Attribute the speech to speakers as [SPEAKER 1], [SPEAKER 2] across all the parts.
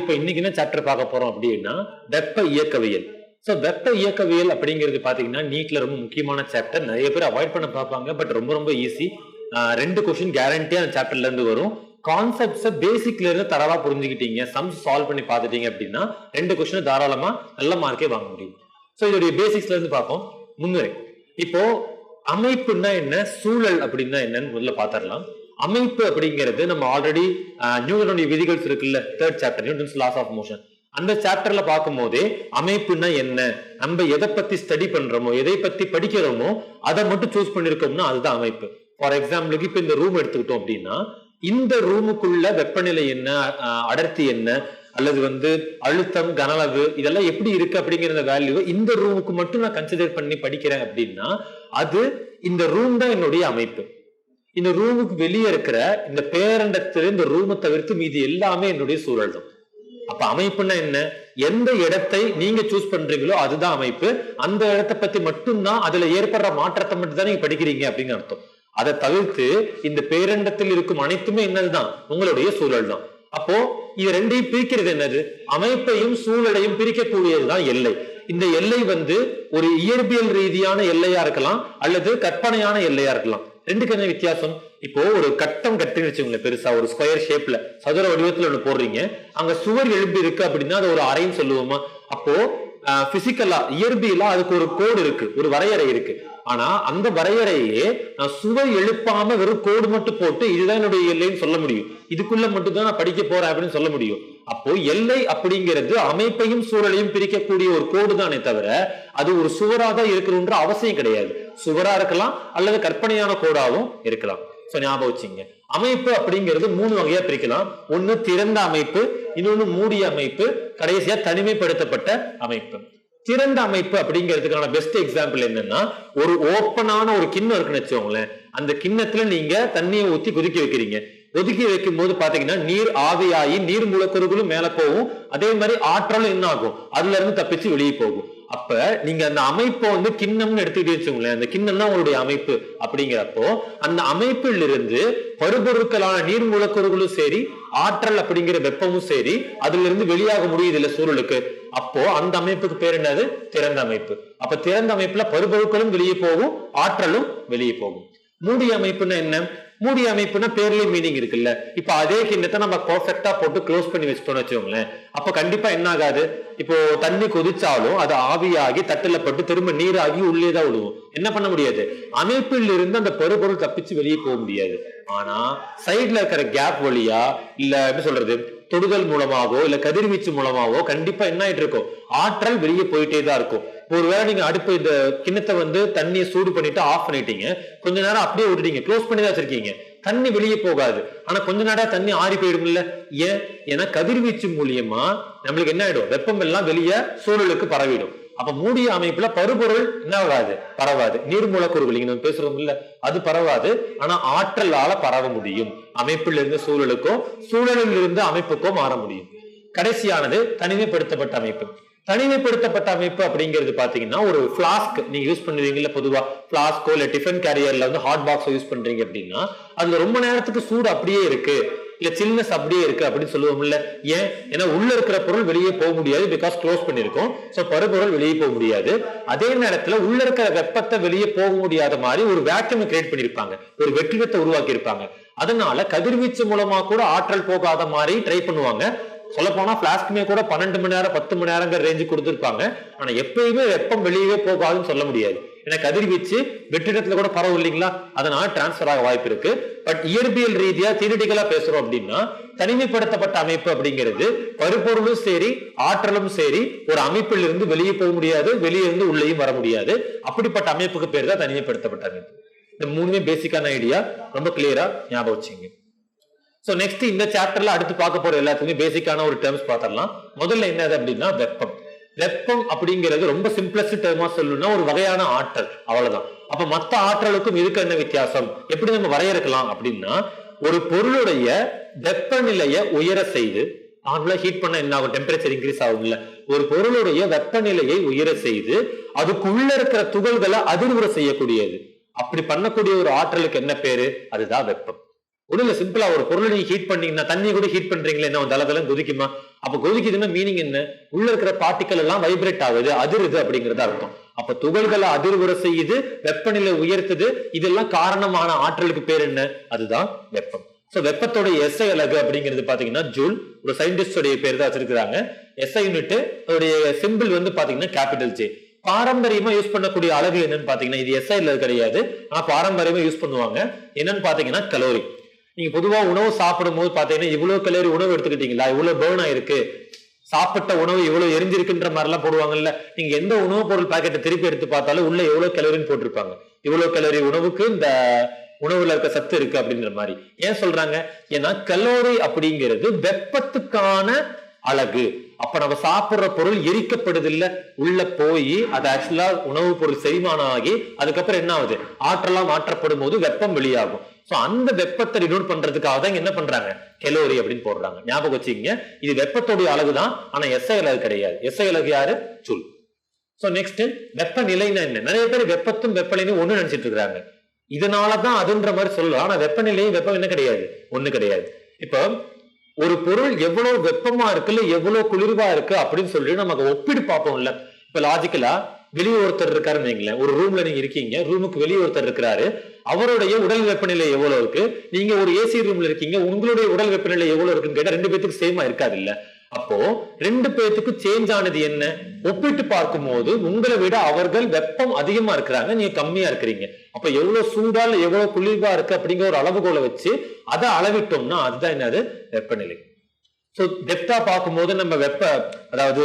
[SPEAKER 1] இப்போ இன்னைக்கு என்ன சாப்டர் பார்க்க போறோம் அப்படின்னா வெப்ப இயக்கவியல். ஸோ வெப்ப இயக்கவியல் அப்படிங்கிறது பார்த்தீங்கன்னா நீட்ல ரொம்ப முக்கியமான சாப்டர் நிறைய பேர் அவாய்ட் பண்ண பார்ப்பாங்க பட் ரொம்ப ரொம்ப ஈஸி ரெண்டு கொஸ்டின் கேரண்டியா அந்த சாப்டர்ல இருந்து வரும். கான்செப்ட்ஸை பேசிக்ல இருந்து தரவா புரிஞ்சுக்கிட்டீங்க சம்ஸ் சால்வ் பண்ணி பார்த்துட்டீங்க அப்படின்னா ரெண்டு கொஸ்டின் தாராளமா நல்ல மார்க்கே வாங்க முடியும். ஸோ இதோடைய பேசிக்ஸ்ல இருந்து பார்ப்போம். முன்னுரை. இப்போ அமைப்புன்னா என்ன? சூழல் அப்படின்னா என்னன்னு முதல்ல பாத்திரலாம் அமைப்பு அப்படிங்கிறது நம்ம ஆல்ரெடி நியூட்டனுடைய விதிகள் இருக்குல்ல third chapter Newton's laws of motion அந்த சாப்டர்ல பார்க்கும் போதே அமைப்புன்னா என்ன? நம்ம எதை பத்தி ஸ்டடி பண்றோமோ எதை பத்தி படிக்கிறோமோ அதை மட்டும் சூஸ் பண்ணிருக்கோம்னா அதுதான் அமைப்பு. ஃபார் எக்ஸாம்பிளுக்கு இப்ப இந்த ரூம் எடுத்துக்கிட்டோம் அப்படின்னா இந்த ரூமுக்குள்ள வெப்பநிலை என்ன அடர்த்தி என்ன அல்லது வந்து அழுத்தம் கனளவு இதெல்லாம் எப்படி இருக்கு அப்படிங்கிற வேல்யூ இந்த ரூமுக்கு மட்டும் நான் கன்சிடர் பண்ணி படிக்கிறேன் அப்படின்னா அது இந்த ரூம் தான் என்னுடைய அமைப்பு. இந்த ரூமுக்கு வெளியே இருக்கிற இந்த பேரண்டத்துல இந்த ரூமை தவிர்த்து மீதி எல்லாமே என்னுடைய சூழல் தான். அப்ப அமைப்புன்னா என்ன? எந்த இடத்தை நீங்க சூஸ் பண்றீங்களோ அதுதான் அமைப்பு. அந்த இடத்தை பத்தி மட்டும்தான் அதுல ஏற்படுற மாற்றத்தை மட்டும் தான் நீங்க படிக்கிறீங்க அப்படின்னு அர்த்தம். அதை தவிர்த்து இந்த பேரண்டத்தில் இருக்கும் அனைத்துமே என்னதுதான்? உங்களுடைய சூழல் தான். அப்போ இது ரெண்டையும் பிரிக்கிறது என்னது? அமைப்பையும் சூழலையும் பிரிக்கக்கூடியதுதான் எல்லை. இந்த எல்லை வந்து ஒரு இயற்பியல் ரீதியான எல்லையா இருக்கலாம் அல்லது கற்பனையான எல்லையா இருக்கலாம். ரெண்டுக்கு என்ன வித்தியாசம்? இப்போ ஒரு கட்டம் கட்டுன்னு வச்சுக்கோங்களேன் பெருசா ஒரு ஸ்கொயர் ஷேப்ல சதுர வடிவத்துல ஒண்ணு போடுறீங்க. அங்க சுவர் எழும்பி இருக்கு அப்படின்னா அது ஒரு அறைன்னு சொல்லுவோமா? அப்போ பிசிக்கலா இயற்பியலா அதுக்கு ஒரு கோடு இருக்கு. ஒரு வரையறை இருக்கு. ஆனா அந்த வரையறையே நான் சுவர் எழுப்பாம வெறும் கோடு மட்டும் போட்டு இதுதான் என்னுடைய எல்லைன்னு சொல்ல முடியும். இதுக்குள்ள மட்டும் தான் நான் படிக்க போறேன் அப்படின்னு சொல்ல முடியும். அப்போ எல்லை அப்படிங்கிறது அமைப்பையும் சூழலையும் பிரிக்கக்கூடிய ஒரு கோடு தானே தவிர அது ஒரு சுவராக தான் இருக்கணும்ன்ற அவசியம் கிடையாது. சுவரா இருக்கலாம் அல்லது கற்பனையான கோடாவும் இருக்கலாம். ஸோ ஞாபகம் வச்சுங்க அமைப்பு அப்படிங்கிறது மூணு வகையா பிரிக்கலாம். ஒண்ணு திறந்த அமைப்பு இன்னொன்னு மூடிய அமைப்பு கடைசியா தனிமைப்படுத்தப்பட்ட அமைப்பு. திறந்த அமைப்பு அப்படிங்கிறதுக்கான பெஸ்ட் எக்ஸாம்பிள் என்னன்னா ஒரு ஓப்பனான ஒரு கிண்ணம் இருக்குன்னு வச்சுக்கோங்களேன். அந்த கிண்ணத்துல நீங்க தண்ணியை ஊத்தி கொதிக்க வைக்கிறீங்க. ஒதுக்கி வைக்கும் போது பாத்தீங்கன்னா நீர் ஆவியாகி நீர் மூலக்கூறுகளும் மேல போகும். அதே மாதிரி ஆற்றலும் என்ன ஆகும்? அதுல இருந்து தப்பிச்சு வெளியே போகும். அப்ப நீங்க அந்த அமைப்பை வந்து கிண்ணம்னு எடுத்துக்கிட்டே வச்சுக்கோங்களேன். அந்த கிண்ணம் தான் உங்களுடைய அமைப்பு அப்படிங்கிறப்போ அந்த அமைப்பில் இருந்து பருப்பொருட்களான நீர் மூலக்கூறுகளும் சரி ஆற்றல் அப்படிங்கிற வெப்பமும் சரி அதுல இருந்து வெளியாக முடியுது இல்ல சூழலுக்கு. அப்போ அந்த அமைப்புக்கு பேர் என்னது? திறந்த அமைப்பு. அப்ப திறந்த அமைப்புல பருப்பொருட்களும் வெளியே போகும் ஆற்றலும் வெளியே போகும். மூடிய அமைப்புன்னா என்ன? மூடி அமைப்புனா பேர்லயே மீனிங் இருக்குல்ல. இப்ப அதே கிண்ணத்தை நம்ம பர்ஃபெக்டா போட்டு க்ளோஸ் பண்ணி வச்சிட்டோம்னு வச்சுக்கோங்களேன். அப்ப கண்டிப்பா என்ன ஆகாது? இப்போ தண்ணி கொதிச்சாலும் அது ஆவியாகி தட்டுல பட்டு திரும்ப நீராகி உள்ளே தான் விடுவோம் என்ன பண்ண முடியாது? அமைப்பில் இருந்து அந்த பெருபொருள் தப்பிச்சு வெளியே போக முடியாது. ஆனா சைட்ல இருக்கிற கேப் வழியா இல்ல என்ன சொல்றது? தொடுதல் மூலமாகவோ இல்ல கதிர்வீச்சு மூலமாவோ கண்டிப்பா என்ன ஆயிட்டு இருக்கும்? ஆற்றல் வெளியே போயிட்டே தான் இருக்கும். ஒருவேளை நீங்க அடுப்பு இந்த கிண்ணத்தை வந்து தண்ணியை சூடு பண்ணிட்டு ஆஃப் பண்ணிட்டீங்க. கொஞ்ச நேரம் அப்படியே விட்டுட்டீங்க. க்ளோஸ் பண்ணி தான் வச்சிருக்கீங்க. தண்ணி வெளியே போகாது. ஆனா கொஞ்ச நேரம் தண்ணி ஆறி போயிடும்ல. ஏன்? ஏன்னா கதிர்வீச்சு மூலியமா நம்மளுக்கு என்ன ஆயிடும்? வெப்பம் எல்லாம் வெளியே சூழலுக்கு பரவிடும். அப்ப மூடிய அமைப்புல பருப்பொருள் என்ன ஆகாது? பரவாது. நீர் மூலக்கூறுகள் இங்க நம்ம பேசுறோம் இல்ல அது பரவாது. ஆனா ஆற்றலால பரவ முடியும். அமைப்பில் இருந்து சூழலுக்கோ சூழலில் இருந்து அமைப்புக்கோ மாற முடியும். கடைசியானது தனிமைப்படுத்தப்பட்ட அமைப்பு. தனிமைப்படுத்தப்பட்ட அமைப்பு அப்படிங்கிறது பாத்தீங்கன்னா ஒரு ஃப்ளாஸ்க் நீங்க யூஸ் பண்ணுவீங்கல்ல பொதுவா. பிளாஸ்கோ இல்ல டிஃபன் கேரியர்ல வந்து ஹாட் பாக்ஸ் யூஸ் பண்றீங்க அப்படின்னா அதுல ரொம்ப நேரத்துக்கு சூடு அப்படியே இருக்கு. இல்ல சில்னஸ் அப்படியே இருக்கு அப்படின்னு சொல்லுவோம்ல. ஏன்? ஏன்னா உள்ள இருக்கிற பொருள் வெளியே போக முடியாது பிகாஸ் க்ளோஸ் பண்ணிருக்கோம் சோ பருப்பொருள் வெளியே போக முடியாது. அதே நேரத்துல உள்ள இருக்கிற வெப்பத்தை வெளியே போக முடியாத மாதிரி ஒரு வேக்யூம் கிரியேட் பண்ணிருப்பாங்க ஒரு வெற்றிடத்தை உருவாக்கி இருப்பாங்க அதனால கதிர்வீச்சு மூலமா கூட ஆற்றல் போகாத மாதிரி ட்ரை பண்ணுவாங்க. சொல்லப்போனா பிளாஸ்க்குமே கூட பன்னெண்டு மணி நேரம் பத்து மணி நேரங்கிற ரேஞ்சு கொடுத்துருப்பாங்க. ஆனா எப்பயுமே வெப்பம் வெளியவே போகாதுன்னு சொல்ல முடியாது. ஏன்னா கதிர்வீச்சு வெற்றிடத்துல கூட பரவும் இல்லைங்களா? அதனால டிரான்ஸ்பர் ஆக வாய்ப்பு இருக்கு. பட் இயற்பியல் ரீதியா தியரிட்டிக்கலா பேசுறோம் அப்படின்னா தனிமைப்படுத்தப்பட்ட அமைப்பு அப்படிங்கிறது பருப்பொருளும் சரி ஆற்றலும் சரி ஒரு அமைப்பில் இருந்து வெளியே போக முடியாது வெளியே இருந்து உள்ளேயும் வர முடியாது. அப்படிப்பட்ட அமைப்புக்கு பேர் தான் தனிமைப்படுத்தப்பட்ட அமைப்பு. இந்த மூணுமே பேசிக்கான ஐடியா ரொம்ப கிளியரா ஞாபகம் வச்சுங்க ஸோ நெக்ஸ்ட் இந்த சாப்டர்ல அடுத்து பார்க்க போற எல்லாத்துக்குமே பேசிக்கான ஒரு டேர்ம்ஸ் பார்த்துடலாம். முதல்ல என்னது அப்படின்னா வெப்பம். வெப்பம் அப்படிங்கிறது ரொம்ப சிம்பிளஸ்ட் டேர்மா சொல்லணும்னா ஒரு வகையான ஆற்றல். அவ்வளவுதான். அப்ப மத்த ஆற்றலுக்கும் இதுக்கு என்ன வித்தியாசம்? எப்படி நம்ம வரையறுக்கலாம் அப்படின்னா ஒரு பொருளுடைய வெப்பநிலையை உயர செய்து நார்மலா ஹீட் பண்ண என்ன ஆகும்? டெம்பரேச்சர் இன்க்ரீஸ் ஆகும்ல. ஒரு பொருளுடைய வெப்பநிலையை உயர செய்து அதுக்குள்ள இருக்கிற துகள்களை அதிர்வுற செய்யக்கூடியது. அப்படி பண்ணக்கூடிய ஒரு ஆற்றலுக்கு என்ன பேரு? அதுதான் வெப்பம். ஒண்ணுல சிம்பிளா ஒரு பொருளை நீங்க ஹீட் பண்ணீங்கன்னா தண்ணி கூட ஹீட் பண்றீங்களே என்ன தளதளம் குதிக்குமா? அப்ப கொதிக்குதுன்னா மீனிங் என்ன? உள்ள இருக்கிற பார்ட்டிக்கல் எல்லாம் வைப்ரேட் ஆகுது அதிருது அப்படிங்கறது அர்த்தம். அப்ப துகள்களை அதிர்வுற செய்யுது வெப்பநிலை உயர்த்துது. இதெல்லாம் காரணமான ஆற்றலுக்கு பேர் என்ன? அதுதான் வெப்பம். சோ வெப்பத்தோட எஸ்ஐ அலகு அப்படிங்கிறது பாத்தீங்கன்னா ஜூல் ஒரு சயின்டிஸ்டோடைய பேர் தான் வச்சிருக்கிறாங்க. எஸ்ஐ யூனிட் அதோடைய சிம்பிள் வந்து பாத்தீங்கன்னா கேபிட்டல் ஜே பாரம்பரியமா யூஸ் பண்ணக்கூடிய அலகு என்னன்னு பாத்தீங்கன்னா இது எஸ்ஐல கிடையாது. ஆனா பாரம்பரியமா யூஸ் பண்ணுவாங்க. என்னன்னு பாத்தீங்கன்னா கலோரி நீங்க பொதுவா உணவு சாப்பிடும் போது பாத்தீங்கன்னா இவ்வளவு கலோரி உணவு எடுத்துக்கிட்டீங்களா? இவ்வளவு பேர்ன் ஆயிருக்கு. சாப்பிட்ட உணவு இவ்வளவு எரிஞ்சிருக்குன்ற மாதிரி எல்லாம் போடுவாங்கல்ல. நீங்க எந்த உணவுப் பொருள் பாக்கெட்டை திருப்பி எடுத்து பார்த்தாலும் உள்ள எவ்வளவு கலோரின்னு போட்டிருப்பாங்க. இவ்வளவு கலோரி உணவுக்கு இந்த உணவுல இருக்க சத்து இருக்கு அப்படின்ற மாதிரி. ஏன் சொல்றாங்க? ஏன்னா கலோரி அப்படிங்கிறது வெப்பத்துக்கான அழகு. அப்ப நம்ம சாப்பிடுற பொருள் எரிக்கப்படுது இல்ல உள்ள போய் அது ஆக்சுவலா உணவுப் பொருள் செரிமானம் ஆகி அதுக்கப்புறம் என்ன ஆகுது? ஆற்றலாம் மாற்றப்படும் போது வெப்பம் வெளியாகும். அந்த வெப்பத்தை ரினோட் பண்றதுக்காக தான் என்ன பண்றாங்க? கெலோரி அப்படின்னு போடுறாங்க. ஞாபகம் வச்சுக்கீங்க. இது வெப்பத்தோடைய அழகு தான் ஆனா எஸ்ஐ அலகு கிடையாது. எஸ்ஐ அழகு யாரு? சுல். சோ நெக்ஸ்ட் வெப்பநிலைன்னா என்ன? நிறைய பேர் வெப்பத்தும் வெப்பநிலையும் ஒண்ணு நினைச்சிட்டு இருக்காங்க இதனாலதான் அதுன்ற மாதிரி சொல்லலாம் ஆனா வெப்பநிலையும் வெப்பம் என்ன கிடையாது? ஒண்ணு கிடையாது. இப்போ ஒரு பொருள் எவ்வளவு வெப்பமா இருக்குல்ல எவ்வளவு குளிர்வா இருக்கு அப்படின்னு சொல்லி நமக்கு ஒப்பிடு பார்ப்போம்ல. இப்ப லாஜிக்கலா வெளியே ஒருத்தர் இருக்காருன்னு வைங்களேன். ஒரு ரூம்ல நீங்க இருக்கீங்க. ரூமுக்கு வெளியே ஒருத்தர் இருக்கிறாரு. அவருடைய உடல் வெப்பநிலை எவ்வளவு இருக்கு? நீங்க ஒரு ஏசி ரூம்ல இருக்கீங்க. உங்களுடைய உடல் வெப்பநிலை எவ்வளவு இருக்குன்னு கேட்டா ரெண்டு பேத்துக்கு சேமா இருக்காது இல்ல அப்போ ரெண்டு பேத்துக்கு சேஞ்ச் ஆனது என்ன? ஒப்பிட்டு பார்க்கும்போது உங்களை விட அவர்கள் வெப்பம் அதிகமா இருக்கிறாங்க. நீங்க கம்மியா இருக்கிறீங்க. அப்ப எவ்வளவு சூடால் எவ்வளவு குளிர்வா இருக்கு அப்படிங்கிற ஒரு அளவுகோலை வச்சு அதை அளவிட்டோம்னா அதுதான் என்னது? வெப்பநிலை. சோ டெப்தா பார்க்கும்போது நம்ம வெப்ப அதாவது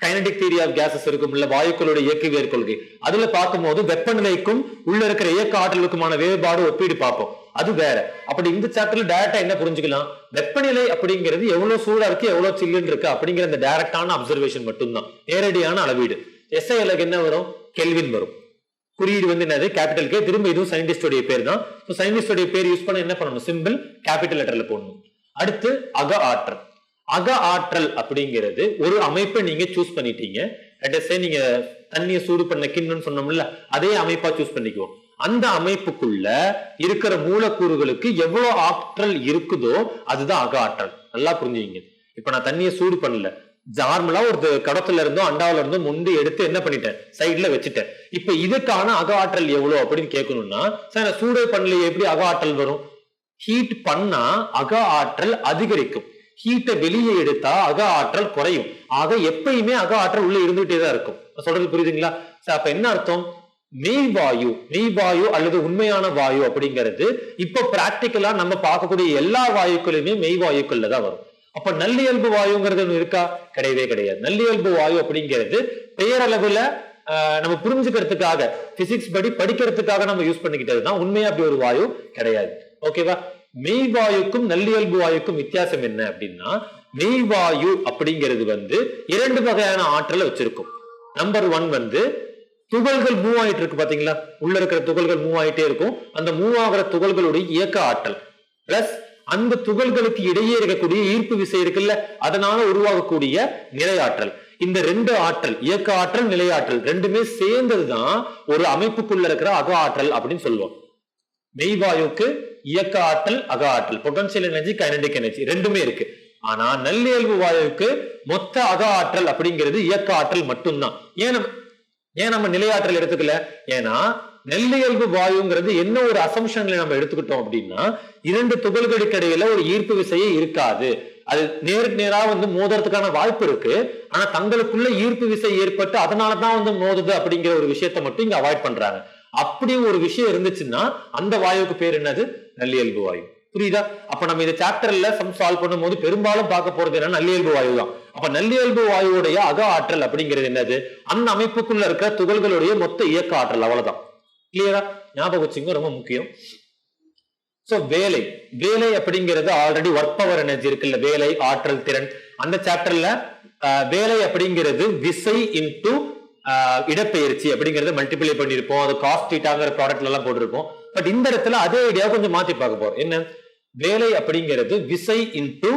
[SPEAKER 1] கைனடிக் தியரி ஆஃப் கேசஸ் இருக்கும் இல்ல வாயுக்களுடைய இயக்கவியல் கொள்கை. அதுல பார்க்கும்போது வெப்பநிலைக்கும் உள்ள இருக்கிற இயக்க ஆற்றலுக்குமான வேறுபாடு ஒப்பீடு பார்ப்போம். அது வேற. அப்படி இந்த சாப்டர்ல டைரக்டா என்ன புரிஞ்சுக்கலாம்? வெப்பநிலை அப்படிங்கிறது எவ்வளவு சூடா இருக்கு எவ்வளவு சில்லுன்னு இருக்கு அப்படிங்கிற அந்த டைரக்டான அப்சர்வேஷன் மட்டும்தான். நேரடியான அளவீடு. எஸ்ஐ அலகு என்ன வரும்? கெல்வின் வரும். குறியீடு வந்து என்னது? கேபிட்டல் கே திரும்ப இதுவும் சயின்டிஸ்டோடைய பேர் தான். சயின்டிஸ்டோடைய பேர் யூஸ் பண்ண என்ன பண்ணணும்? சிம்பிள் கேபிட்டல் லெட்டர்ல போடணும். அடுத்து அக ஆற்றல். அக ஆற்றல் அப்படிங்கிறது ஒரு அமைப்பை நீங்க சூஸ் பண்ணிட்டீங்க. அட்ரஸே நீங்க தண்ணியை சூடு பண்ண கிண்ணம்னு சொன்னோம்ல அதே அமைப்பா சூஸ் பண்ணிக்குவோம். அந்த அமைப்புக்குள்ள இருக்கிற மூலக்கூறுகளுக்கு எவ்வளவு ஆற்றல் இருக்குதோ அதுதான் அக ஆற்றல். நல்லா புரிஞ்சுங்க இப்ப நான் தண்ணியை சூடு பண்ணல. நார்மலா ஒரு கடத்துல இருந்தோ அண்டாவில இருந்தோ முண்டி எடுத்து என்ன பண்ணிட்டேன்? சைட்ல வச்சுட்டேன். இப்ப இதுக்கான அக ஆற்றல் எவ்வளவு அப்படின்னு கேட்கணும்னா சார் நான் சூடே பண்ணல எப்படி அக ஆற்றல் வரும்? ஹீட் பண்ணா அக ஆற்றல் அதிகரிக்கும். ஹீட்டை வெளியே எடுத்தா அக ஆற்றல் குறையும். ஆக எப்பயுமே அக ஆற்றல் உள்ள இருந்துகிட்டே தான் இருக்கும். சொல்றது புரியுதுங்களா? சார் அப்ப என்ன அர்த்தம்? மெய் வாயு மெய் வாயு அல்லது உண்மையான வாயு அப்படிங்கிறது இப்ப பிராக்டிக்கலா நம்ம பார்க்கக்கூடிய எல்லா வாயுக்களுமே மெய்வாயுக்கள்ல தான் வரும். அப்ப நல்லியல்பு வாயுங்கிறது ஒண்ணு இருக்கா? கிடையவே கிடையாது. நல்லியல்பு வாயு அப்படிங்கிறது பெயரளவுல ஆஹ், நம்ம புரிஞ்சுக்கிறதுக்காக பிசிக்ஸ் படி படிக்கிறதுக்காக நம்ம யூஸ் பண்ணிக்கிட்டது தான் உண்மையா அப்படி ஒரு வாயு கிடையாது. ஓகேவா மெய்வாயுக்கும் நல்லியல்பு வாயுக்கும் வித்தியாசம் என்ன அப்படின்னா மெய்வாயு அப்படிங்கிறது வந்து இரண்டு வகையான ஆற்றலை வச்சிருக்கும். நம்பர் ஒன் வந்து துகள்கள் மூவ் ஆயிட்டு இருக்கு பாத்தீங்களா? உள்ள இருக்கிற துகள்கள் மூவ் ஆயிட்டே இருக்கும். அந்த மூவ் ஆகிற துகள்களுடைய இயக்க ஆற்றல். பிளஸ் அந்த துகள்களுக்கு இடையே இருக்கக்கூடிய ஈர்ப்பு விசை இருக்குல்ல அதனால உருவாகக்கூடிய நிலையாற்றல். இந்த ரெண்டு ஆற்றல் இயக்க ஆற்றல் நிலையாற்றல் ரெண்டுமே சேர்ந்ததுதான் ஒரு அமைப்புக்குள்ள இருக்கிற அக ஆற்றல் அப்படின்னு சொல்லுவோம். மெய்வாயுக்கு இயக்க ஆற்றல் அக ஆற்றல். பொட்டன்சியல் எனர்ஜி கைனடிக் எனர்ஜி ரெண்டுமே இருக்கு. ஆனா நல்லியல்பு வாயுவுக்கு மொத்த அக ஆற்றல் அப்படிங்கிறது இயக்க ஆற்றல் மட்டும்தான். ஏன் ஏன் நம்ம நிலையாற்றல் எடுத்துக்கல? ஏன்னா நெல்லியல்பு வாயுங்கிறது என்ன ஒரு அசம்ஷன்ல நம்ம எடுத்துக்கிட்டோம் அப்படின்னா இரண்டு துகள்களுக்கு இடையில ஒரு ஈர்ப்பு விசையே இருக்காது. அது நேருக்கு நேரா வந்து மோதுறதுக்கான வாய்ப்பு இருக்கு. ஆனா தங்களுக்குள்ள ஈர்ப்பு விசை ஏற்பட்டு அதனாலதான் வந்து மோதுது அப்படிங்கிற ஒரு விஷயத்தை மட்டும் இங்க அவாய்ட் பண்றாங்க. அப்படி ஒரு விஷயம் இருந்துச்சுன்னா அந்த வாயுவுக்கு பேர் என்னது? நல்லியல்பு வாயு. புரியுதா? அப்ப நம்ம இந்த சாப்டர்ல சம் சால்வ் பண்ணும்போது பெரும்பாலும் பார்க்க போறது என்ன நல்லியல்பு வாயு தான். அப்ப நல்லியல்பு வாயுவுடைய அக ஆற்றல் அப்படிங்கிறது என்னது? அந்த அமைப்புக்குள்ள இருக்கிற துகள்களுடைய மொத்த இயக்க ஆற்றல் அவ்வளவுதான். கிளியரா ஞாபகம் வச்சுங்க ரொம்ப முக்கியம். சோ வேலை. வேலை அப்படிங்கிறது ஆல்ரெடி ஒர்க் பவர் எனர்ஜி இருக்குல்ல. வேலை ஆற்றல் திறன். அந்த சாப்டர்ல வேலை அப்படிங்கிறது விசை இன்டூ இடப்பெயர்ச்சி அப்படிங்கறத மல்டிப்ளை பண்ணிருப்போம் அது காஸ்ட் டீட்டாங்கிற ப்ராடக்ட்ல எல்லாம் போட்டிருப்போம். பட் இந்த இடத்துல அதே ஐடியா கொஞ்சம் மாத்தி பார்க்க போறோம். என்ன? வேலை அப்படிங்கிறது விசை இன்டூ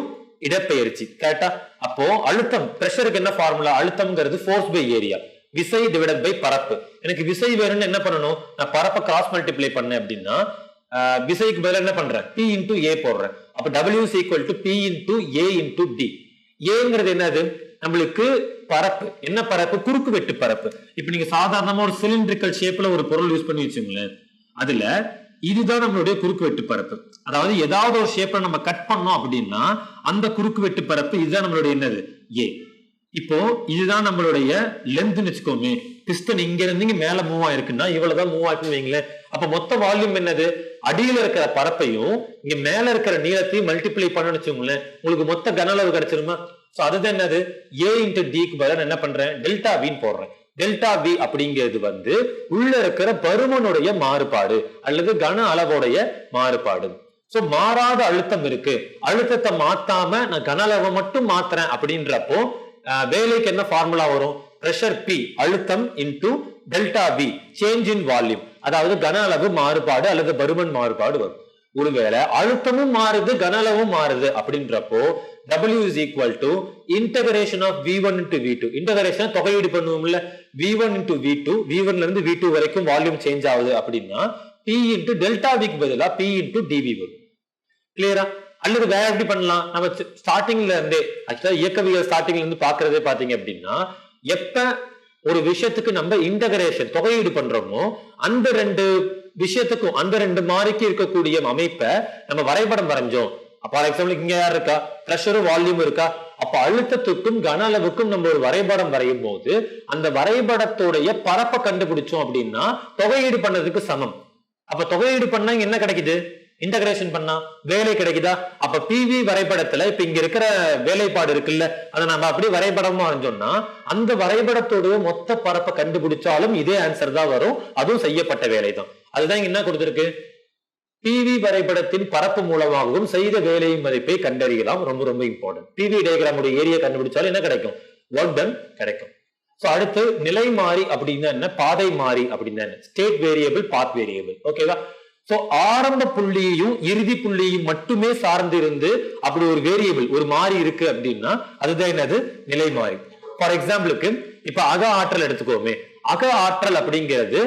[SPEAKER 1] இடப்பெயர்ச்சி. கரெக்டா அப்போ அழுத்தம். பிரஷருக்கு என்ன ஃபார்முலா அழுத்தம்ங்கிறது ஃபோர்ஸ் பை ஏரியா விசை டிவைடட் பை பரப்பு. எனக்கு விசை வேணும்னு என்ன பண்ணணும்? நான் பரப்பை கிராஸ் மல்டிப்ளை பண்ணேன் அப்படின்னா ஆஹ், விசைக்கு பதிலா என்ன பண்றேன்? பி இன்டூ ஏ போடுறேன். அப்ப W equal to P into A into D ஏங்கிறது என்னது? நம்மளுக்கு பரப்பு. என்ன பரப்பு? குறுக்கு வெட்டு பரப்பு. இப்ப நீங்க சாதாரணமா ஒரு சிலிண்ட்ரிக்கல் ஷேப்ல ஒரு பொருள் யூஸ் பண்ணி வச்சுங்களேன் அதுல இதுதான் நம்மளுடைய குறுக்கு வெட்டு பரப்பு. அதாவது ஏதாவது ஒரு ஷேப்ல நம்ம கட் பண்ணோம் அப்படின்னா அந்த குறுக்கு வெட்டு பரப்பு இதுதான் நம்மளுடைய என்னது? ஏ இப்போ இதுதான் நம்மளுடைய லென்த்னு வச்சுக்கோமே பிஸ்டன் இங்க இருந்து இங்க மேல மூவ் ஆயிருக்குன்னா இவ்வளவுதான் மூவ் ஆயிருக்குன்னு வைங்களேன். அப்ப மொத்த வால்யூம் என்னது? அடியில இருக்கிற பரப்பையும் இங்க மேல இருக்கிற நீளத்தையும் மல்டிப்ளை பண்ணணும்னு வச்சுக்கோங்களேன். உங்களுக்கு மொத்த கன அளவு கிடைச்சிருமா? சோ அதுதான் என்னது? ஏ இன்டு டிக்கு பதிலா நான் என்ன பண்றேன்? டெல்டா வின்னு போடுறேன். டெல்டா வி அப்படிங்கிறது வந்து உள்ள இருக்கிற பருமனுடைய மாறுபாடு அல்லது கன அளவோடைய மாறுபாடு. சோ மாறாத அழுத்தம் இருக்கு. அழுத்தத்தை மாத்தாம நான் கன அளவை மட்டும் மாத்துறேன் அப்படின்றப்போ வேலைக்கு என்ன ஃபார்முலா வரும்? ப்ரெஷர் பி அழுத்தம் into delta V change in volume அதாவது கன அளவு மாறுபாடு அல்லது பருமன் மாறுபாடு வரும். ஒருவேளை அழுத்தமும் மாறுது கன அளவும் மாறுது. அப்படின்றப்போ W is equal to integration of V1 into V2 integration தொகையீடு பண்ணுவோம்ல. V1 into V2 V1 ல இருந்து V2 வரைக்கும் வால்யூம் சேஞ்ச் ஆகுது அப்படின்னா P into டெல்டா விக்கு பதிலா P into dV வரும். கிளியரா அல்லது வேற எப்படி பண்ணலாம்? நம்ம ஸ்டார்டிங்ல இருந்தே ஆக்சுவலா இயக்கவியல் ஸ்டார்டிங்ல இருந்து பாக்குறதே பாத்தீங்க அப்படின்னா எப்ப ஒரு விஷயத்துக்கு நம்ம இன்டகிரேஷன் தொகையீடு பண்றோமோ அந்த ரெண்டு விஷயத்துக்கும் அந்த ரெண்டு மாறிக்கு இருக்கக்கூடிய அமைப்பை நம்ம வரைபடம் வரைஞ்சோம். ஃபார் எக்ஸாம்பிள் இங்க யார் இருக்கா? ப்ரெஷரும் வால்யூம் இருக்கா? அப்ப அழுத்தத்துக்கும் கன அளவுக்கும் நம்ம ஒரு வரைபடம் வரையும் போது அந்த வரைபடத்துடைய பரப்பை கண்டுபிடிச்சோம் அப்படின்னா தொகையீடு பண்ணதுக்கு சமம். அப்ப தொகையீடு பண்ணா என்ன கிடைக்குது? இன்டகிரேஷன் பண்ணா வேலை கிடைக்குதா? அப்ப பிவி வரைபடத்துல இப்ப இங்க இருக்கிற வேலைப்பாடு இருக்குல்ல அதை நம்ம அப்படி வரைபடமா வரைஞ்சோம்னா அந்த வரைபடத்தோட மொத்த பரப்பை கண்டுபிடிச்சாலும் இதே ஆன்சர் தான் வரும். அதுவும் செய்யப்பட்ட வேலை தான் அதுதான் இங்க என்ன கொடுத்திருக்கு? பிவி வரைபடத்தின் பரப்பு மூலமாகவும் செய்த வேலையின் மதிப்பை கண்டறியலாம். ரொம்ப ரொம்ப இம்பார்ட்டன்ட் பிவி டயக்ராமுடைய ஏரியா கண்டுபிடிச்சாலும் என்ன கிடைக்கும்? ஒர்க் டன் கிடைக்கும். ஸோ அடுத்து நிலை மாறி அப்படின்னா என்ன? பாதை மாறி அப்படின்னா என்ன? ஸ்டேட் வேரியபிள் பாத் வேரியபிள் ஓகேவா ஸோ ஆரம்ப புள்ளியையும் இறுதி புள்ளியையும் மட்டுமே சார்ந்து இருந்து அப்படி ஒரு வேரியபிள் ஒரு மாறி இருக்கு அப்படின்னா அதுதான் என்னது? நிலை மாறி. ஃபார் எக்ஸாம்பிளுக்கு இப்ப அக ஆற்றல் எடுத்துக்கோமே. அக ஆற்றல் அப்படிங்கிறது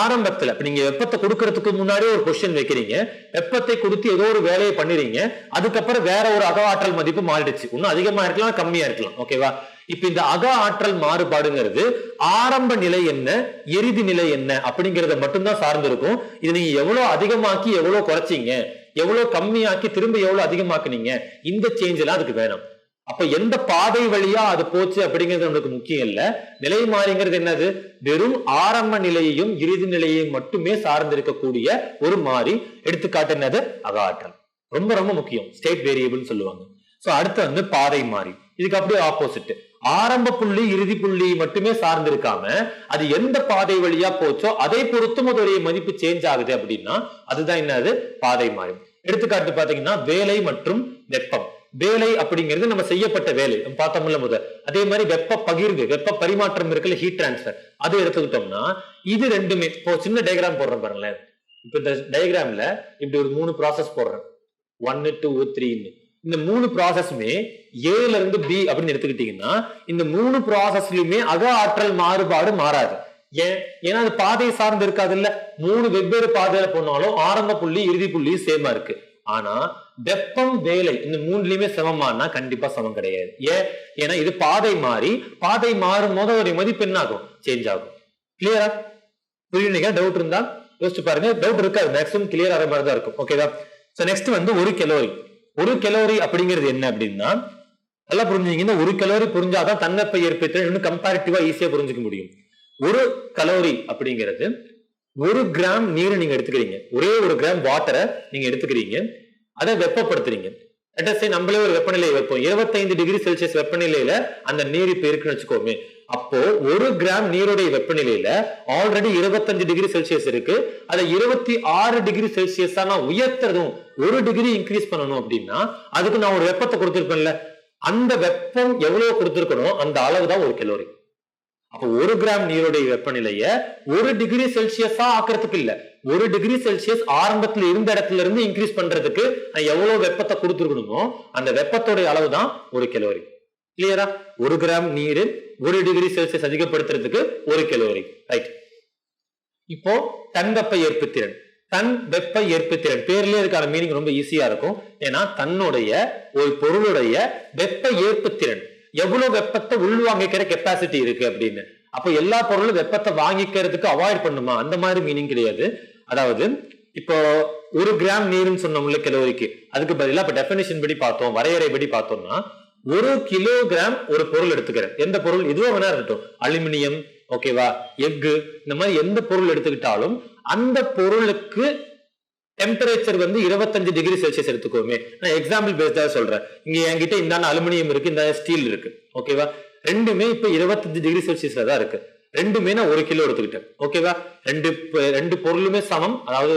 [SPEAKER 1] ஆரம்பத்துல இப்ப நீங்க வெப்பத்தை கொடுக்கறதுக்கு முன்னாடி ஒரு கொஸ்டின் வைக்கிறீங்க. வெப்பத்தை கொடுத்து ஏதோ ஒரு வேலையை பண்ணுறீங்க. அதுக்கப்புறம் வேற ஒரு அக ஆற்றல் மதிப்பு மாறிடுச்சு. இன்னும் அதிகமா இருக்கலாம் கம்மியா இருக்கலாம். ஓகேவா இப்ப இந்த அக ஆற்றல் மாறுபாடுங்கிறது ஆரம்ப நிலை என்ன எரிதி நிலை என்ன அப்படிங்கறத மட்டும்தான் சார்ந்திருக்கும். இதை இது நீங்க எவ்வளவு அதிகமாக்கி எவ்வளவு குறைச்சீங்க எவ்வளவு கம்மியாக்கி திரும்ப எவ்வளவு அதிகமாக்குனீங்க இந்த சேஞ்ச் எல்லாம் அதுக்கு வேணும். அப்ப எந்த பாதை வழியா அது போச்சு அப்படிங்கிறது நமக்கு முக்கியம் இல்ல. நிலை மாறிங்கிறது என்னது? வெறும் ஆரம்ப நிலையையும் இறுதி நிலையையும் மட்டுமே சார்ந்திருக்கக்கூடிய ஒரு மாறி. எடுத்துக்காட்டு என்னது? அகாற்றல். ரொம்ப ரொம்ப முக்கியம். ஸ்டேட் வேரியபிள்னு சொல்லுவாங்க. சோ அடுத்து வந்து பாதை மாறி. இதுக்கு அப்படியே ஆப்போசிட் ஆரம்ப புள்ளி இறுதி புள்ளி மட்டுமே சார்ந்திருக்காம அது எந்த பாதை வழியா போச்சோ அதை பொறுத்தும் அதோடைய மதிப்பு சேஞ்ச் ஆகுது அப்படின்னா அதுதான் என்னது? பாதை மாறி. எடுத்துக்காட்டு பாத்தீங்கன்னா வேலை மற்றும் வெப்பம். வேலை அப்படிங்கிறது நம்ம செய்யப்பட்ட வேலை. பார்த்தோம்ல முதல் அதே மாதிரி வெப்ப பகிர்வு வெப்ப பரிமாற்றம் இருக்குல்ல ஹீட் டிரான்ஸ்ஃபர் அது எடுத்துக்கிட்டோம்னா இது ரெண்டுமே. இப்போ சின்ன டயக்ராம் போடுறேன் பாருங்களேன். இப்ப இந்த டயக்ராம்ல இப்படி ஒரு மூணு ப்ராசஸ் போடுறேன். ஒன்னு டூ த்ரீன்னு இந்த மூணு ப்ராசஸுமே ஏல இருந்து பி அப்படின்னு எடுத்துக்கிட்டீங்கன்னா இந்த மூணு ப்ராசஸ்லயுமே அக ஆற்றல் மாறுபாடு மாறாது. ஏன்? ஏன்னா அது பாதையை சார்ந்து இருக்காது இல்ல. மூணு வெவ்வேறு பாதையில போனாலும் ஆரம்ப புள்ளி இறுதி புள்ளி சேமா இருக்கு. ஆனா வெப்பம் வேலை இந்த மூணுலயுமே சமமானா கண்டிப்பா சமம் கிடையாது. ஏன்? ஏன்னா இது பாதை மாறி பாதை மாறும் போது ஒரு மதிப்பு என்ன ஆகும். சேஞ்ச் ஆகும் கிளியரா புரியுங்க டவுட் இருந்தா? யோசிச்சு பாருங்க. டவுட் இருக்காது. மேக்ஸிமம் கிளியர் ஆகிற மாதிரி தான் இருக்கும். ஓகேவா சோ நெக்ஸ்ட் வந்து ஒரு கெலோரி ஒரு கெலோரி அப்படிங்கிறது என்ன அப்படின்னா நல்லா புரிஞ்சுங்கன்னா ஒரு கலோரி புரிஞ்சாதான் தன்னப்பை ஏற்படுத்த இன்னும் கம்பேரிட்டிவா ஈஸியா புரிஞ்சுக்க முடியும். ஒரு கலோரி அப்படிங்கிறது ஒரு கிராம் நீரை நீங்க எடுத்துக்கிறீங்க. ஒரே ஒரு கிராம் வாட்டரை நீங்க எடுத்துக்கிறீங்க. அதை வெப்பப்படுத்துறீங்க. சே நம்மளே ஒரு வெப்பநிலையை வைப்போம். இருபத்தைந்து டிகிரி செல்சியஸ் வெப்பநிலையில அந்த நீர் இப்ப இருக்குன்னு வச்சுக்கோமே. அப்போ ஒரு கிராம் நீருடைய வெப்பநிலையில ஆல்ரெடி இருபத்தஞ்சு டிகிரி செல்சியஸ் இருக்கு. அதை இருபத்தி ஆறு டிகிரி செல்சியஸா நான் உயர்த்துறதும் ஒரு டிகிரி இன்க்ரீஸ் பண்ணணும் அப்படின்னா அதுக்கு நான் ஒரு வெப்பத்தை கொடுத்துருப்பேன்ல. அந்த வெப்பம் எவ்வளவு கொடுத்துருக்கணும் அந்த அளவு தான் ஒரு கெலோரி அப்ப ஒரு கிராம் நீருடைய வெப்பநிலைய ஒரு டிகிரி செல்சியஸா ஆக்குறதுக்கு இல்ல. ஒரு டிகிரி செல்சியஸ் ஆரம்பத்துல இருந்த இடத்துல இருந்து இன்க்ரீஸ் பண்றதுக்கு நான் எவ்வளவு வெப்பத்தை கொடுத்துருக்கணுமோ அந்த வெப்பத்தோடைய அளவு தான் ஒரு கெலோரி கிளியரா ஒரு கிராம் நீர் ஒரு டிகிரி செல்சியஸ் அதிகப்படுத்துறதுக்கு ஒரு கெலோரி ரைட் இப்போ தன் வெப்ப ஏற்புத்திறன். தன் வெப்ப ஏற்புத்திறன். பேர்லயே இதுக்கான மீனிங் ரொம்ப ஈஸியா இருக்கும். ஏன்னா தன்னுடைய ஒரு பொருளுடைய வெப்ப ஏற்புத்திறன். எவ்வளவு வெப்பத்தை உள்வாங்கிக்கிற கெப்பாசிட்டி இருக்கு அப்படின்னு. அப்ப எல்லா பொருளும் வெப்பத்தை வாங்கிக்கிறதுக்கு அவாய்ட் பண்ணுமா? அந்த மாதிரி மீனிங் கிடையாது. அதாவது இப்போ ஒரு கிராம் நீர்னு சொன்னோம்ல கிலோரிக்கு அதுக்கு பதிலாக இப்ப டெபினிஷன் படி பார்த்தோம் வரையறை படி பார்த்தோம்னா ஒரு கிலோகிராம் ஒரு பொருள் எடுத்துக்கிறேன் எந்த பொருள்? இதுவோ வேணா இருக்கட்டும். அலுமினியம் ஓகேவா எஃகு இந்த மாதிரி எந்த பொருள் எடுத்துக்கிட்டாலும் அந்த பொருளுக்கு டெம்பரேச்சர் வந்து இருபத்தஞ்சு டிகிரி செல்சியஸ் எடுத்துக்கோமே. நான் எக்ஸாம்பிள் பேஸ்டாக சொல்றேன். இங்க என்கிட்ட இந்த அலுமினியம் இருக்கு இந்த ஸ்டீல் இருக்கு. ஓகேவா ரெண்டுமே இப்ப இருபத்தஞ்சு டிகிரி செல்சியஸ்ல தான் இருக்கு. ரெண்டுமே நான் ஒரு கிலோ எடுத்துக்கிட்டேன். ஓகேவா ரெண்டு ரெண்டு பொருளுமே சமம். அதாவது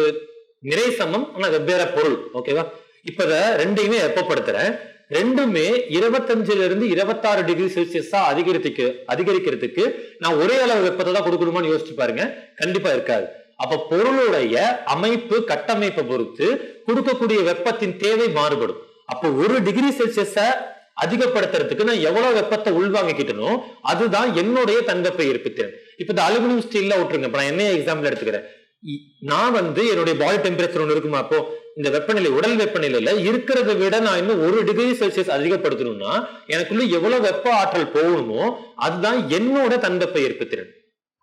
[SPEAKER 1] நிறை சமம் ஆனா வெவ்வேறு பொருள். ஓகேவா இப்ப ரெண்டையுமே வெப்பப்படுத்துறேன் ரெண்டுமே இருபத்தஞ்சுல இருந்து இருபத்தாறு டிகிரி செல்சியஸா அதிகரித்துக்கு அதிகரிக்கிறதுக்கு நான் ஒரே அளவு வெப்பத்தை தான் கொடுக்கணுமான்னு யோசிச்சு பாருங்க. கண்டிப்பா இருக்காது. அப்ப பொருளுடைய அமைப்பு கட்டமைப்பை பொறுத்து கொடுக்கக்கூடிய வெப்பத்தின் தேவை மாறுபடும். அப்போ ஒரு டிகிரி செல்சியஸ அதிகப்படுத்துறதுக்கு நான் எவ்வளவு வெப்பத்தை உள்வாங்கிக்கிட்டனோ அதுதான் என்னுடைய தன்வெப்ப ஈர்ப்புத்திறன் இப்ப இந்த அலுமினியம் ஸ்டீல்ல விட்டுருங்க இப்ப நான் என்ன எக்ஸாம்பிள் எடுத்துக்கிறேன்? நான் வந்து என்னுடைய பாடி டெம்பரேச்சர் ஒன்று இருக்குமா அப்போ இந்த வெப்பநிலை உடல் வெப்பநிலையில இருக்கிறத விட நான் இன்னும் ஒரு டிகிரி செல்சியஸ் அதிகப்படுத்தணும்னா எனக்குள்ள எவ்வளவு வெப்ப ஆற்றல் போகணுமோ அதுதான் என்னோட தன்வெப்ப ஈர்ப்புத்திறன்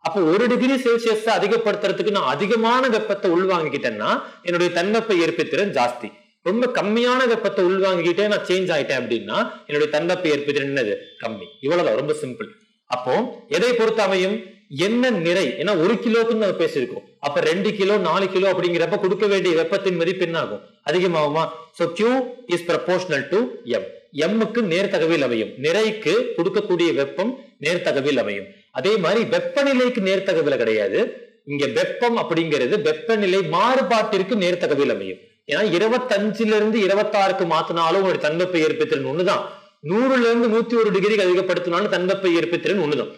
[SPEAKER 1] அப்போ ஒரு டிகிரி செல்சியஸ் அதிகப்படுத்துறதுக்கு நான் அதிகமான வெப்பத்தை உள்வாங்கிக்கிட்டேன்னா என்னுடைய தன்வெப்ப ஏற்பத்திறன் ஜாஸ்தி. ரொம்ப கம்மியான வெப்பத்தை உள்வாங்கிக்கிட்டே நான் சேஞ்ச் ஆயிட்டேன் அப்படின்னா என்னுடைய தன்வெப்ப ஈர்ப்புத்திறன் என்னது? கம்மி. இவ்வளவுதான் ரொம்ப சிம்பிள் அப்போ எதை பொறுத்து அமையும்? என்ன நிறை? ஏன்னா ஒரு கிலோக்குன்னு நம்ம பேசியிருக்கோம். அப்ப ரெண்டு கிலோ நாலு கிலோ அப்படிங்கிறப்ப கொடுக்க வேண்டிய வெப்பத்தின் மதிப்பு என்ன ஆகும் அதிகமாகுமா so Q is proportional to M எம்முக்கு நேர்த்தகவில் அமையும். நிறைக்கு கொடுக்கக்கூடிய வெப்பம் நேர்த்தகவில் அமையும். அதே மாதிரி வெப்பநிலைக்கு நேர்த்தகவில கிடையாது. இங்க வெப்பம் அப்படிங்கிறது வெப்பநிலை மாறுபாட்டிற்கு நேர்த்தகவில் அமையும். ஏன்னா இருபத்தஞ்சுல இருந்து இருபத்தாறுக்கு மாத்தினாலும் உங்களுடைய தன்வெப்ப ஏற்பத்திறன் ஒண்ணுதான். நூறுல இருந்து நூத்தி ஒரு டிகிரிக்கு அதிகப்படுத்தினாலும் தன்வெப்ப ஏற்பத்திறன் ஒண்ணுதான்.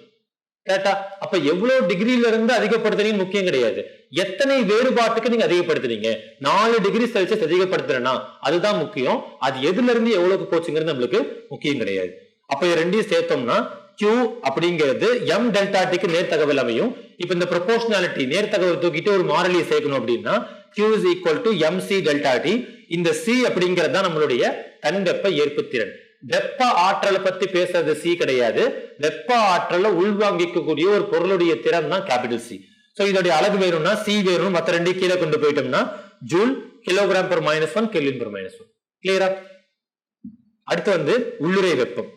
[SPEAKER 1] கேட்டா அப்ப எவ்வளவு டிகிரில இருந்து அதிகப்படுத்துறீங்க முக்கியம் கிடையாது. எத்தனை வேறுபாட்டுக்கு நீங்க அதிகப்படுத்துறீங்க? நாலு டிகிரி செல்சியஸ் அதிகப்படுத்துறேன்னா அதுதான் முக்கியம். அது எதுல இருந்து எவ்வளவுக்கு போச்சுங்கிறது நம்மளுக்கு முக்கியம் கிடையாது. அப்ப இது ரெண்டையும் சேர்த்தோம்னா Q அப்படிங்கிறது m டெல்டா டிக்கு நேர்த்தகவல் அமையும். இப்ப இந்த ப்ரொபோஷனாலிட்டி நேர்த்தகவல் தூக்கிட்டு ஒரு மாறிலியை சேர்க்கணும் அப்படின்னா Q is equal M C delta T இந்த சி அப்படிங்கிறது தான் நம்மளுடைய தன்வெப்ப ஏற்புத்திறன். வெப்ப ஆற்றலை பத்தி பேசுறது சி கிடையாது. வெப்ப ஆற்றலை உள்வாங்கிக்கக்கூடிய ஒரு பொருளுடைய திறன் தான் கேபிட்டல் சி ஸோ இதோடைய அழகு வேணும்னா சி வேணும் மற்ற ரெண்டு கீழே கொண்டு போயிட்டோம்னா joule kilogram per minus one kelvin per minus one கிளியரா அடுத்து வந்து உள்ளுரை வெப்பம்.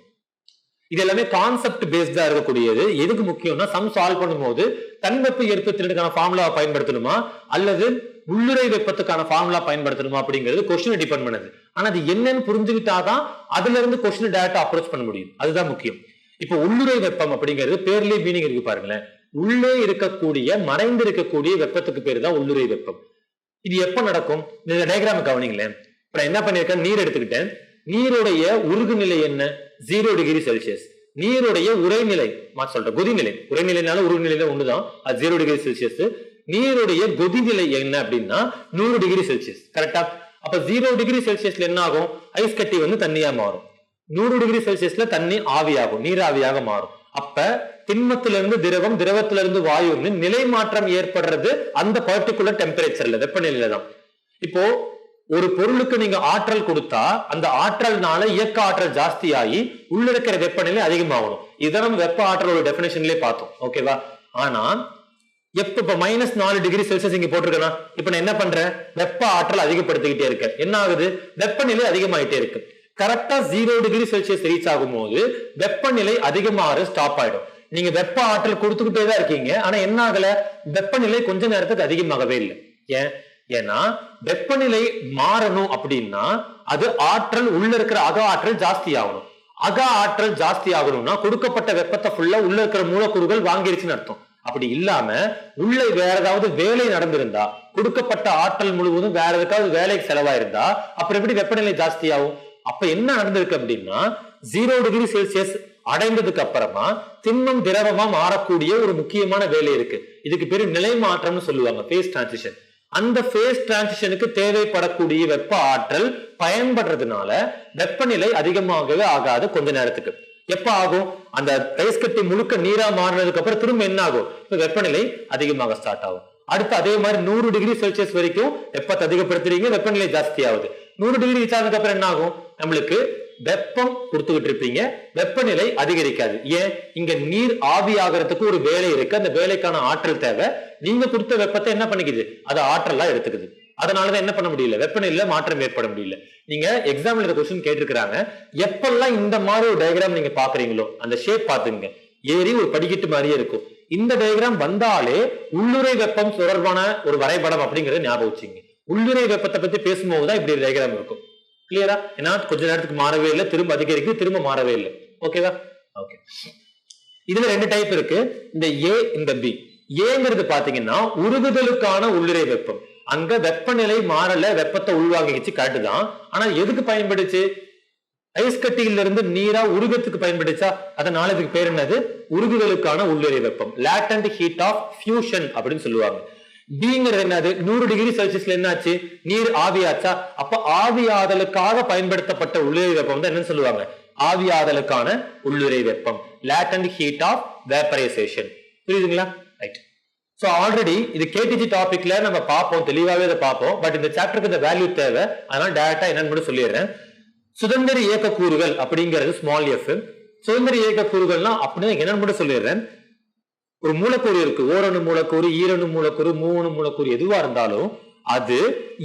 [SPEAKER 1] இது எல்லாமே கான்செப்ட் பேஸ்டா இருக்கக்கூடியது. எதுக்கு முக்கியம்னா சம் சால்வ் பண்ணும்போது தன்வெப்ப ஏற்பத்திற்கான ஃபார்முலா பயன்படுத்தணுமா? அல்லது உள்ளுரை வெப்பத்துக்கான ஃபார்முலா பயன்படுத்தணுமா அப்படிங்கிறது கொஸ்டினை டிபெண்ட் பண்ணுது. ஆனா அது என்னன்னு புரிஞ்சுக்கிட்டாதான் அதுல இருந்து கொஸ்டின் டேரக்டா அப்ரோச் பண்ண முடியும். அதுதான் முக்கியம். இப்போ உள்ளுறை வெப்பம் அப்படிங்கிறது பேர்லயே மீனிங் இருக்கு பாருங்களேன். உள்ளே இருக்கக்கூடிய மறைந்து இருக்கக்கூடிய வெப்பத்துக்கு பேர் தான் உள்ளுறை வெப்பம். இது எப்ப நடக்கும்? இந்த டயக்ராம் கவனிங்களேன். இப்ப என்ன பண்ணிருக்கேன் நீர் எடுத்துக்கிட்டேன். நீருடைய உருகு நிலை என்ன? ஜீரோ டிகிரி செல்சியஸ் நீருடைய உரைநிலை மாற்ற சொல்றேன் கொதிநிலை. உரைநிலைனால உருகுநிலை ஒண்ணுதான். அது ஜீரோ டிகிரி செல்சியஸ் நீருடைய கொதிநிலை என்ன அப்படின்னா நூறு டிகிரி செல்சியஸ் கரெக்டா அப்ப ஜீரோ டிகிரி செல்சியஸ்ல என்ன ஆகும்? ஐஸ் கட்டி வந்து தண்ணியா மாறும். நூறு டிகிரி செல்சியஸ்ல தண்ணி ஆவியாகும் நீராவியாக மாறும். அப்ப திண்மத்திலிருந்து திரவம் திரவத்திலிருந்து வாயுன்னு நிலை மாற்றம் ஏற்படுறது அந்த பர்டிகுலர் டெம்பரேச்சர்ல வெப்பநிலையில தான். இப்போ ஒரு பொருளுக்கு நீங்க ஆற்றல் கொடுத்தா அந்த ஆற்றல்னால இயக்க ஆற்றல் ஜாஸ்தியாகி உள்ள இருக்கிற வெப்பநிலை அதிகமாகணும். இதை நம்ம வெப்ப ஆற்றலோட டெபினேஷன்லயே பார்த்தோம். ஓகேவா ஆனா எப்ப இப்ப மைனஸ் நாலு டிகிரி செல்சியஸ் இங்க போட்டிருக்கேன்னா இப்ப நான் என்ன பண்றேன்? வெப்ப ஆற்றல் அதிகப்படுத்திக்கிட்டே இருக்கேன். என்ன ஆகுது? வெப்பநிலை அதிகமாயிட்டே இருக்கு. கரெக்டா ஜீரோ டிகிரி செல்சியஸ் ரீச் ஆகும்போது வெப்பநிலை அதிகமாக ஸ்டாப் ஆயிடும். நீங்க வெப்ப ஆற்றல் கொடுத்துக்கிட்டே தான் இருக்கீங்க. ஆனா என்ன ஆகல? வெப்பநிலை கொஞ்ச நேரத்துக்கு அதிகமாகவே இல்லை. ஏன்? ஏன்னா வெப்பநிலை மாறணும் அப்படின்னா அது ஆற்றல் உள்ள இருக்கிற அக ஆற்றல் ஜாஸ்தி ஆகணும் அக ஆற்றல் ஜாஸ்தி ஆகணும்னா கொடுக்கப்பட்ட வெப்பத்தை ஃபுல்லா உள்ள இருக்கிற மூலக்கூறுகள் வாங்கிருச்சுன்னு அர்த்தம். அப்படி இல்லாம உள்ள வேற ஏதாவது வேலை நடந்திருந்தா கொடுக்கப்பட்ட ஆற்றல் முழுவதும் வேற எதுக்காவது வேலைக்கு செலவாயிருந்தா அப்புறம் எப்படி வெப்பநிலை ஜாஸ்தி ஆகும் அப்ப என்ன நடந்திருக்கு அப்படின்னா ஜீரோ டிகிரி செல்சியஸ் அடைந்ததுக்கு அப்புறமா திண்மம் திரவமா மாறக்கூடிய ஒரு முக்கியமான வேலை இருக்கு. இதுக்கு பேரு நிலை மாற்றம்னு சொல்லுவாங்க ஃபேஸ் டிரான்சிஷன் அந்த ஃபேஸ் டிரான்சிஷனுக்கு தேவைப்படக்கூடிய வெப்ப ஆற்றல் பயன்படுறதுனால வெப்பநிலை அதிகமாகவே ஆகாது கொஞ்ச நேரத்துக்கு. எப்ப ஆகும்? அந்த ஐஸ் கட்டி முழுக்க நீரா மாறினதுக்கு அப்புறம் திரும்ப என்ன ஆகும்? இப்ப வெப்பநிலை அதிகமாக ஸ்டார்ட் ஆகும். அடுத்து அதே மாதிரி நூறு டிகிரி செல்சியஸ் வரைக்கும் வெப்பத்தை அதிகப்படுத்துறீங்க வெப்பநிலை ஜாஸ்தி ஆகுது நூறு டிகிரி ரீச் ஆனதுக்கு அப்புறம் என்ன ஆகும்? நம்மளுக்கு வெப்பம் கொடுத்துக்கிட்டு இருப்பீங்க வெப்பநிலை அதிகரிக்காது. ஏன்? இங்க நீர் ஆவியாகிறதுக்கு ஒரு வேலை இருக்கு. அந்த வேலைக்கான ஆற்றல் தேவை. நீங்க கொடுத்த வெப்பத்தை என்ன பண்ணிக்குது? அது ஆற்றலா எடுத்துக்குது. அதனாலதான் என்ன பண்ண முடியல? வெப்பநிலையில மாற்றம் ஏற்பட முடியல. நீங்க எக்ஸாம்ல இந்த கொஸ்டின் கேட்டிருக்கிறாங்க. எப்பெல்லாம் இந்த மாதிரி ஒரு டயக்ராம் நீங்க பாக்குறீங்களோ அந்த ஷேப் பாத்துங்க ஏறி ஒரு படிக்கட்டு மாதிரியே இருக்கும். இந்த டயக்ராம் வந்தாலே உள்ளுறை வெப்பம் தொடர்பான ஒரு வரைபடம் அப்படிங்கறத ஞாபகம் வச்சுங்க உள்ளுரை வெப்பத்தை பத்தி பேசும்போது தான் இப்படி டயக்ராம் இருக்கும். கிளியரா ஏன்னா கொஞ்ச நேரத்துக்கு மாறவே இல்லை. திரும்ப அதிகரிக்கு திரும்ப மாறவே இல்லை. ஓகேவா ஓகே இதுல ரெண்டு டைப் இருக்கு. இந்த ஏ இந்த பி ஏங்கிறது பாத்தீங்கன்னா உருகுதலுக்கான உள்ளுறை வெப்பம். அங்க வெப்பநிலை மாறல வெப்பத்தை உள்வாங்கிச்சு காட்டுதான் ஆனா எதுக்கு பயன்படுச்சு? ஐஸ் கட்டியில இருந்து நீரா உருகத்துக்கு பயன்படுச்சா? அதனால இதுக்கு பேர் என்னது? உருகுதலுக்கான உள்ளுறை வெப்பம். லேட்டன்ட் ஹீட் ஆஃப் ஃபியூஷன் அப்படின்னு சொல்லுவாங்க. பிங்கிறது என்னது? நூறு டிகிரி செல்சியஸ்ல என்னாச்சு? நீர் ஆவியாச்சா? அப்ப ஆவியாதலுக்காக பயன்படுத்தப்பட்ட உள்ளுறை வெப்பம் தான் என்னன்னு சொல்லுவாங்க. ஆவியாதலுக்கான உள்ளுறை வெப்பம். லேட்டன்ட் ஹீட் ஆஃப் வேப்பரைசேஷன் புரியுதுங்களா? ரைட் சோ ஆல்ரெடி இது கேடிஜி டாபிக்ல நம்ம பார்ப்போம். தெளிவாவே அதை பார்ப்போம். பட் இந்த சாப்டருக்கு இந்த வேல்யூ தேவை. அதனால டேரக்டா என்னன்னு கூட சொல்லிடுறேன். சுதந்திர இயக்க கூறுகள் அப்படிங்கிறது ஸ்மால் எஃப் சுதந்திர இயக்க கூறுகள்னா அப்படின்னு என்னன்னு கூட சொல்லிடுறேன். ஒரு மூலக்கூறு இருக்கு. ஓரணு மூலக்கூறு ஈரணு மூலக்கூறு மூணு மூலக்கூறு எதுவா இருந்தாலும் அது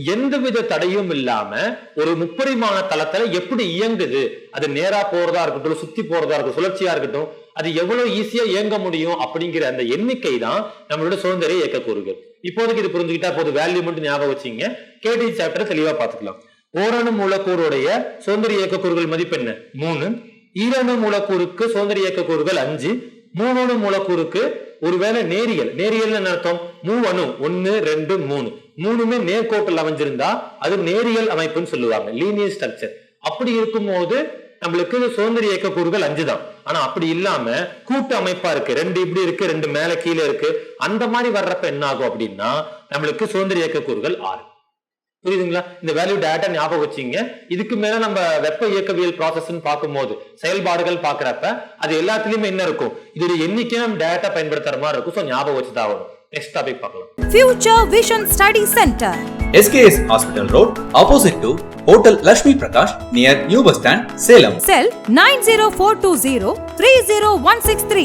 [SPEAKER 1] எந்தவித தடையும் இல்லாம ஒரு முப்பரிமாண தளத்துல எப்படி இயங்குது? அது நேரா போறதா இருக்கட்டும் சுத்தி போறதா இருக்கட்டும் சுழற்சியா இருக்கட்டும் அது எவ்வளவு ஈஸியா இயங்க முடியும் அப்படிங்கிற அந்த எண்ணிக்கை தான் நம்மளோட சுதந்திர இயக்க கூறுகள். இப்போதைக்கு இது புரிஞ்சுக்கிட்டா போது வேல்யூ மட்டும் ஞாபகம் வச்சுங்க கேடி சாப்டர் தெளிவா பாத்துக்கலாம் ஓரணு மூலக்கூறுடைய சுதந்திர இயக்க கூறுகள் மதிப்பு என்ன? மூணு. ஈரணு மூலக்கூறுக்கு சுதந்திர இயக்க கூறுகள் அஞ்சு. மூணு மூலக்கூறுக்கு ஒருவேளை நேரியல் நேரியல் என்ன அர்த்தம்? மூவணு ஒன்னு ரெண்டு மூணு. மூணுமே நேர்கோட்டில் அமைஞ்சிருந்தா அது நேரியல் அமைப்புன்னு சொல்லுவாங்க லீனியர் ஸ்ட்ரக்சர் அப்படி இருக்கும்போது நம்மளுக்கு சுதந்திர இயக்க கூறுகள் அஞ்சு தான். ஆனா அப்படி இல்லாம கூட்டு அமைப்பா இருக்கு. ரெண்டு இப்படி இருக்கு ரெண்டு மேல கீழே இருக்கு. அந்த மாதிரி வர்றப்ப என்ன ஆகும் அப்படின்னா நம்மளுக்கு சுதந்திர இயக்க கூறுகள் ஆறு. புரியுதுங்களா இந்த வேல்யூ டேட்டா ஞாபகம் வச்சீங்க இதுக்கு மேல நம்ம வெப்ப இயக்கவியல் ப்ராசஸ் பார்க்கும்போது செயல்பாடுகள் பாக்குறப்ப அது எல்லாத்துலயுமே என்ன இருக்கும் இதோட எண்ணிக்கை நம்ம டேட்டா பயன்படுத்துற மாதிரி இருக்கும் ஸோ ஞாபகம் வச்சுதான் நெக்ஸ்ட் டாபிக் பார்க்கலாம்
[SPEAKER 2] Future Vision Study Center.
[SPEAKER 3] SKS Hospital Road, opposite to Hotel Lakshmi Prakash, near New Bus Stand, Salem.
[SPEAKER 2] Cell 90420 30163.